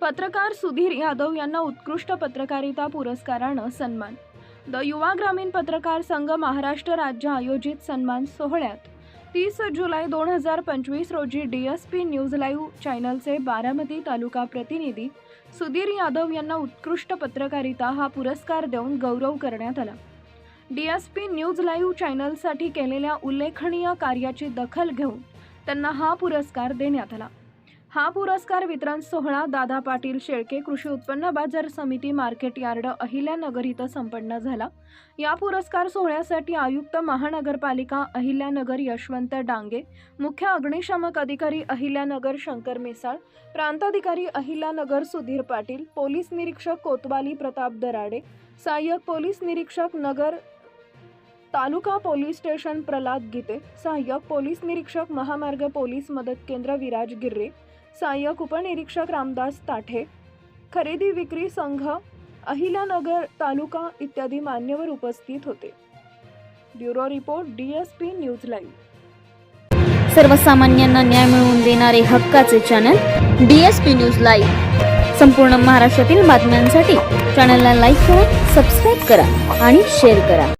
पत्रकार सुधीर यादव यांना उत्कृष्ट पत्रकारिता पुरस्कारानं सन्मान. द युवा ग्रामीण पत्रकार संघ महाराष्ट्र राज्य आयोजित सन्मान सोहळ्यात तीस जुलै दोन हजार पंचवीस रोजी D S P news live चॅनलचे Baramati तालुका प्रतिनिधी सुधीर यादव यांना उत्कृष्ट पत्रकारिता हा पुरस्कार देऊन गौरव करण्यात आला. D S P news live चॅनलसाठी केलेल्या उल्लेखनीय कार्याची दखल घेऊन त्यांना हा पुरस्कार देण्यात आला. हा पुरस्कार वितरण सोहळा दादा पाटील शेळके कृषी उत्पन्न बाजार समिती मार्केट यार्ड अहिल्यानगर इथं संपन्न झाला. या पुरस्कार सोहळ्यासाठी आयुक्त महानगरपालिका अहिल्यानगर यशवंत डांगे मुख्य अग्निशामक अधिकारी अहिल्यानगर शंकर मिसाळ प्रांताधिकारी अहिल्यानगर सुधीर पाटील पोलीस निरीक्षक कोतवाली प्रताप दराडे सहाय्यक पोलीस निरीक्षक नगर तालुका पोलीस स्टेशन प्रल्हाद गीते सहाय्यक पोलीस निरीक्षक महामार्ग पोलीस मदत केंद्र विराज गिर्रे सहाय्यक उपनिरीक्षक रामदास ताठे खरेदी विक्री संघ अहिलानगर तालुका इत्यादी मान्यवर उपस्थित होते. Bureau report DSP news live. सर्वसामान्यांना न्याय मिळवून देणारे हक्काचे channel D S P news live. संपूर्ण महाराष्ट्रातील बातम्यांसाठी चॅनलला लाईक करा सबस्क्राईब करा आणि शेअर करा.